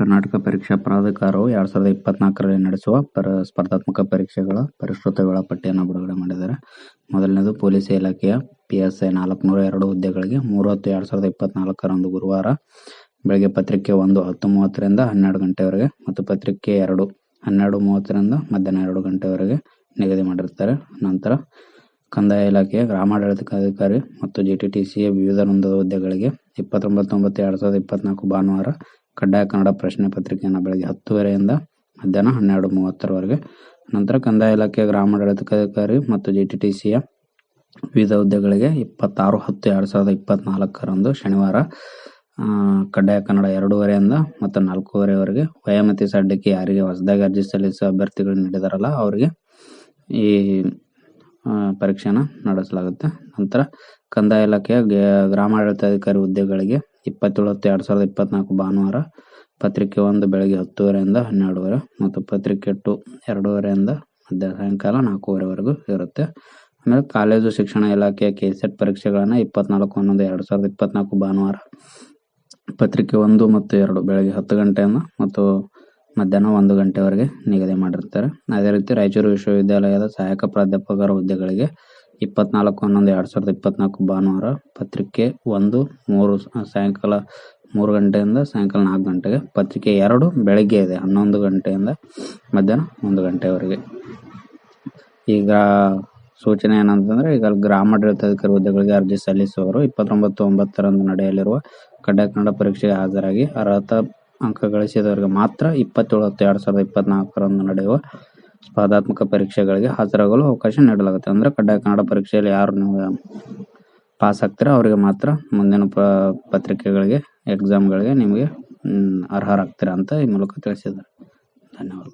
ಕರ್ನಾಟಕ ಪರೀಕ್ಷಾ ಪ್ರಾಧಿಕಾರವು ಎರಡ್ ಸಾವಿರದ ಇಪ್ಪತ್ನಾಲ್ಕರಲ್ಲಿ ನಡೆಸುವ ಪರ ಸ್ಪರ್ಧಾತ್ಮಕ ಪರೀಕ್ಷೆಗಳ ಪರಿಷ್ಕೃತ ವೇಳಾಪಟ್ಟಿಯನ್ನು ಬಿಡುಗಡೆ ಮಾಡಿದ್ದಾರೆ. ಮೊದಲನೇದು ಪೊಲೀಸ್ ಇಲಾಖೆಯ ಪಿ ಎಸ್ ಐ ನಾಲ್ಕುನೂರ ಎರಡು ಹುದ್ದೆಗಳಿಗೆ ಮೂರು ಹತ್ತು ಎರಡ್ ಸಾವಿರದ ಇಪ್ಪತ್ನಾಲ್ಕರಂದು ಗುರುವಾರ ಬೆಳಗ್ಗೆ ಪತ್ರಿಕೆ ಒಂದು ಹತ್ತು ಮೂವತ್ತರಿಂದ ಹನ್ನೆರಡು ಗಂಟೆವರೆಗೆ ಮತ್ತು ಪತ್ರಿಕೆ ಎರಡು ಹನ್ನೆರಡು ಮೂವತ್ತರಿಂದ ಮಧ್ಯಾಹ್ನ ಎರಡು ಗಂಟೆವರೆಗೆ ನಿಗದಿ ಮಾಡಿರ್ತಾರೆ ನಂತರ ಕಂದಾಯ ಇಲಾಖೆಯ ಗ್ರಾಮಾಡಳಿತಾಧಿಕಾರಿ ಮತ್ತು ಜಿಟಿಟಿಸಿಯ ವಿವಿಧ ವೃಂದದ ಹುದ್ದೆಗಳಿಗೆ ಇಪ್ಪತ್ತೊಂಬತ್ತೊಂಬತ್ತು ಎರಡ್ ಸಾವಿರದ ಇಪ್ಪತ್ನಾಲ್ಕು ಭಾನುವಾರ ಕಡ್ಡಾಯ ಕನ್ನಡ ಪ್ರಶ್ನೆ ಪತ್ರಿಕೆಯನ್ನು ಬೆಳಗ್ಗೆ ಹತ್ತುವರೆಯಿಂದ ಮಧ್ಯಾಹ್ನ ಹನ್ನೆರಡು ಮೂವತ್ತರವರೆಗೆ. ನಂತರ ಕಂದಾಯ ಇಲಾಖೆಯ ಗ್ರಾಮಾಡಳಿತಾಧಿಕಾರಿ ಮತ್ತು ಜಿಟಿಟಿಸಿಯ ವಿವಿಧ ಹುದ್ದೆಗಳಿಗೆ ಇಪ್ಪತ್ತಾರು ಹತ್ತು ಎರಡು ಸಾವಿರದ ಇಪ್ಪತ್ನಾಲ್ಕರಂದು ಶನಿವಾರ ಕಡ್ಡಾಯ ಕನ್ನಡ ಎರಡೂವರೆಯಿಂದ ಮತ್ತು ನಾಲ್ಕೂವರೆವರೆಗೆ ವಯೋಮಿತಿ ಸಡ್ಡಿಕೆ ಯಾರಿಗೆ ಹೊಸದಾಗಿ ಅರ್ಜಿ ಸಲ್ಲಿಸುವ ಅಭ್ಯರ್ಥಿಗಳು ನೀಡಿದಾರಲ್ಲ, ಅವರಿಗೆ ಈ ಪರೀಕ್ಷೆಯನ್ನು ನಡೆಸಲಾಗುತ್ತೆ. ನಂತರ ಕಂದಾಯ ಇಲಾಖೆಯ ಗ್ರಾಮಾಡಳಿತಾಧಿಕಾರಿ ಹುದ್ದೆಗಳಿಗೆ ಇಪ್ಪತ್ತೇಳು ಹತ್ತು ಎರಡು ಸಾವಿರದ ಇಪ್ಪತ್ನಾಲ್ಕು ಭಾನುವಾರ ಪತ್ರಿಕೆ ಒಂದು ಬೆಳಗ್ಗೆ ಹತ್ತುವರೆಯಿಂದ ಹನ್ನೆರಡುವರೆ ಮತ್ತು ಪತ್ರಿಕೆ ಟು ಎರಡೂವರೆಯಿಂದ ಮಧ್ಯಾಹ್ನ ಸಾಯಂಕಾಲ ನಾಲ್ಕೂವರೆವರೆಗೂ ಇರುತ್ತೆ. ಆಮೇಲೆ ಕಾಲೇಜು, ಶಿಕ್ಷಣ ಇಲಾಖೆಯ ಕೆಸೆಟ್ ಪರೀಕ್ಷೆಗಳನ್ನು ಇಪ್ಪತ್ನಾಲ್ಕು ಹನ್ನೊಂದು ಎರಡು ಸಾವಿರದ ಇಪ್ಪತ್ನಾಲ್ಕು ಭಾನುವಾರ ಪತ್ರಿಕೆ ಒಂದು ಮತ್ತು ಎರಡು ಬೆಳಗ್ಗೆ ಹತ್ತು ಗಂಟೆಯಿಂದ ಮತ್ತು ಮಧ್ಯಾಹ್ನ ಒಂದು ಗಂಟೆವರೆಗೆ ನಿಗದಿ ಮಾಡಿರ್ತಾರೆ. ಅದೇ ರೀತಿ ರಾಯಚೂರು ವಿಶ್ವವಿದ್ಯಾಲಯದ ಸಹಾಯಕ ಪ್ರಾಧ್ಯಾಪಕರ ಹುದ್ದೆಗಳಿಗೆ ಇಪ್ಪತ್ನಾಲ್ಕು, ಹನ್ನೊಂದು, ಎರಡು ಸಾವಿರದ ಇಪ್ಪತ್ನಾಲ್ಕು ಭಾನುವಾರ ಪತ್ರಿಕೆ ಒಂದು, ಮೂರು, ಸಾಯಂಕಾಲ ಮೂರು ಗಂಟೆಯಿಂದ ಸಾಯಂಕಾಲ ನಾಲ್ಕು ಗಂಟೆಗೆ, ಪತ್ರಿಕೆ ಎರಡು ಬೆಳಗ್ಗೆ ಇದೆ, ಹನ್ನೊಂದು ಗಂಟೆಯಿಂದ ಮಧ್ಯಾಹ್ನ ಒಂದು ಗಂಟೆವರೆಗೆ. ಈಗ ಸೂಚನೆ ಏನಂತಂದ್ರೆ, ಈಗ ಗ್ರಾಮಾಡಳಿತಾಧಿಕಾರಿ ಹುದ್ದೆಗಳಿಗೆ ಅರ್ಜಿ ಸಲ್ಲಿಸುವವರು ಇಪ್ಪತ್ತೊಂಬತ್ತು, ಒಂಬತ್ತರಂದು ನಡೆಯಲಿರುವ ಕಡ್ಡಾಯ ಕನ್ನಡ ಪರೀಕ್ಷೆಗೆ ಹಾಜರಾಗಿ ಅರ್ಹತಾ ಅಂಕ ಗಳಿಸಿದವರಿಗೆ ಮಾತ್ರ ಇಪ್ಪತ್ತೇಳು ಹತ್ತು ಎರಡು ಸಾವಿರದ ಇಪ್ಪತ್ನಾಲ್ಕರಂದು ನಡೆಯುವ ಸ್ಪರ್ಧಾತ್ಮಕ ಪರೀಕ್ಷೆಗಳಿಗೆ ಹಾಜರಾಗಲು ಅವಕಾಶ ನೀಡಲಾಗುತ್ತೆ. ಅಂದ್ರೆ ಕಡ್ಡಾಯ ಕನ್ನಡ ಪರೀಕ್ಷೆಯಲ್ಲಿ ಯಾರು ನೀವು ಪಾಸ್ ಆಗ್ತೀರಾ ಅವರಿಗೆ ಮಾತ್ರ ಮುಂದಿನ ಪ, ಪತ್ರಿಕೆಗಳಿಗೆ ಎಕ್ಸಾಮ್ಗಳಿಗೆ ನಿಮಗೆ ಅರ್ಹರಾಗ್ತೀರಾ ಅಂತ ಈ ಮೂಲಕ ತಿಳಿಸಿದ್ದಾರೆ. ಧನ್ಯವಾದ